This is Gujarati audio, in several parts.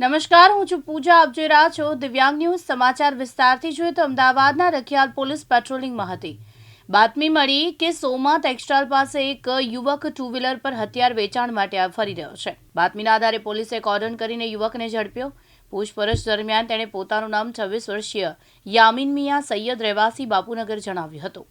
નમસ્કાર, હું છું પૂજા. આપ જોઈ રહ્યા છો દિવ્યાંગ ન્યૂઝ. સમાચાર વિસ્તારથી જોઈએ તો અમદાવાદના રખિયાલ પોલીસ પેટ્રોલિંગમાં હતી. બાતમી મળી કે સોમા ટેક્સટાઇલ પાસે એક યુવક ટુ વ્હીલર પર હથિયાર વેચાણ માટે ફરી રહ્યો છે. બાતમીના આધારે પોલીસે કોર્ડન કરીને યુવકને ઝડપ્યો. પૂછપરછ દરમિયાન તેણે પોતાનું નામ છવ્વીસ વર્ષીય યામીન મિયા સૈયદ રહેવાસી બાપુનગર જણાવ્યું હતું.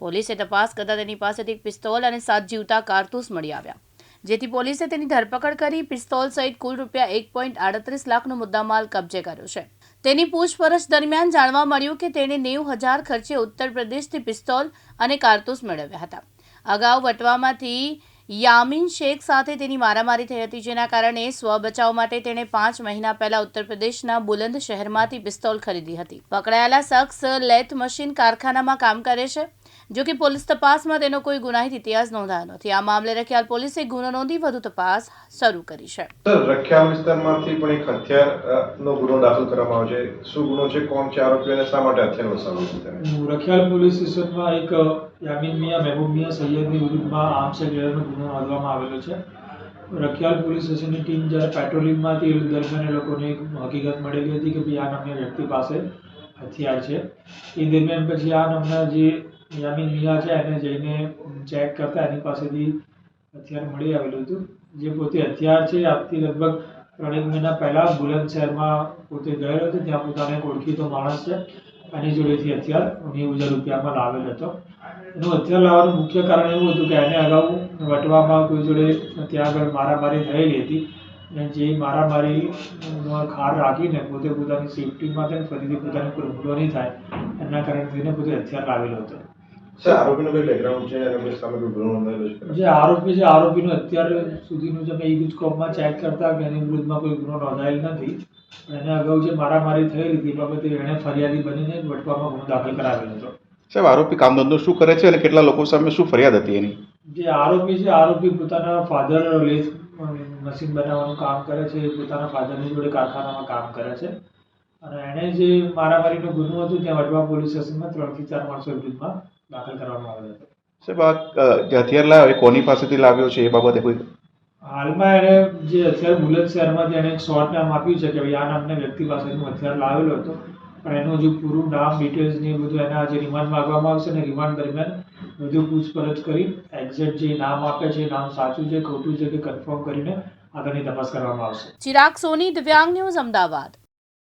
પોલીસે તપાસ કરતા તેની પાસેથી એક પિસ્તોલ અને સાત જીવતા કારતૂસ મળી આવ્યા. જેથી પોલીસે તેની ધરપકડ કરી પિસ્તોલ સહિત કુલ રૂપિયા એક પોઈન્ટ આડત્રીસ લાખનો મુદ્દામાલ કબજે કર્યો છે. તેની પૂછપરછ દરમિયાન જાણવા મળ્યું કે તેણે નેવું હજાર ખર્ચે ઉત્તર પ્રદેશથી પિસ્તોલ અને કારતૂસ મેળવ્યા હતા. અગાઉ વટવામાંથી યામીન શેખ સાથે તેની મારામારી થઈ હતી, જેના કારણે સ્વ બચાવ માટે તેણે પાંચ મહિના પહેલા ઉત્તર પ્રદેશના બુલંદ શહેરમાંથી પિસ્તોલ ખરીદી હતી. પકડાયેલા શખ્સ લેથ મશીન કારખાનામાં કામ કરે છે. જો કે પોલીસ તપાસમાં તેનો કોઈ ગુનાહિત ઇતિહાસ નોંધાયો નથી. આ મામલે રખિયાલ પોલીસે ગુનો નોંધી વધુ તપાસ શરૂ કરી છે. રખિયાલ વિસ્તારમાંથી પણ એક હથિયાર ગુનો દાખલ કરવામાં આવ્યો છે. શું ગુનો છે? કોણ છે? આરોપી અને શા માટે હથિયાર વસાવ્યું છે રખિયાલ પોલીસ સ્ટેશનમાં એક યામીન મિયા મહેબૂબ મિયા સૈયદની વિરુદ્ધમાં આર્મ્સ એક્ટ હેઠળનો ગુનો નોંધવામાં આવેલો છે. રખિયાલ પોલીસ સ્ટેશનની ટીમ જ્યારે પેટ્રોલિંગમાંથી દરમિયાન એ લોકોને એક હકીકત મળેલી હતી કે ભાઈ આ નામના વ્યક્તિ પાસે હથિયાર છે. એ દરમિયાન પછી આ નામના જે યામીન મિયા છે, એને જઈને ચેક કરતા એની પાસેથી હથિયાર મળી આવેલું હતું. જે પોતે હથિયાર છે આજથી લગભગ ત્રણેક મહિના પહેલાં બુલંદ શહેરમાં પોતે ગયેલો હતો, ત્યાં પોતાને ઓળખીતો માણસ છે. એની જોડેથી હથિયાર નેવું હજાર રૂપિયામાં લાવેલ હતો. એનું હથિયાર લાવવાનું મુખ્ય કારણ એવું હતું કે એને અગાઉ વટવામાં કોઈ જોડે ત્યાં આગળ મારામારી થયેલી હતી. અને જે મારામારીમાં ખાર રાખીને પોતે પોતાની સેફટી માટે ફરીથી પોતાની કોઈ હુમલો નહીં થાય, એના કારણે થઈને પોતે હથિયાર લાવેલો હતો. સર આરોપીનું કોઈ બેકગ્રાઉન્ડ છે? અને કોઈ સામે કોઈ ગુનો નોંધાયેલો છે જે આરોપી છે આરોપીનું અત્યાર સુધીનું જે મેં ગુજકોપમાં ચેક કરતા કે એની વિરુદ્ધમાં કોઈ ગુનો નોંધાયેલ નથી. એને અગાઉ જે મારામારી થયેલી હતી એ બાબતે એણે ફરિયાદી બનીને વટવામાં ગુનો દાખલ કરાવેલો હતો. સાહેબ આરોપી કામ ધંધો શું કરે છે અને કેટલા લોકો સામે શું ફરિયાદ હતી એની? જે આરોપી છે આરોપી પોતાના ફાધર મશીન બનાવવાનું કામ કરે છે પોતાના ફાધરની જોડે કારખાનામાં કામ કરે છે. અને એણે જે મારામારીનો ગુનો હતો ત્યાં વડવા પોલીસ સ્ટેશનમાં ત્રણથી ચાર માણસો વિરુદ્ધમાં દાખલ કરવામાં આવેલો હતો. સાહેબ આ જે હથિયાર લાવ્યો એ કોની પાસેથી લાવ્યો છે એ બાબતે કોઈ? હાલમાં એણે જે હથિયાર બુલંદ શહેરમાંથી એણે એક શોર્ટ નામ આપ્યું છે કે ભાઈ આ નામને વ્યક્તિ પાસેનું હથિયાર લાવેલો હતો. પણ એનું હજુ પૂરું નામ ડિટેલ્સ ને બધું એના આજે રિમાન્ડ માગવામાં આવશે અને રિમાન્ડ દરમિયાન વધુ પૂછપરછ કરી એક્ઝેક્ટ જે નામ આપે છે એ નામ સાચું છે ખોટું છે કે કન્ફર્મ કરીને આગળની તપાસ કરવામાં આવશે. ચિરાગ સોની દિવ્યાંગ ન્યૂઝ અમદાવાદ.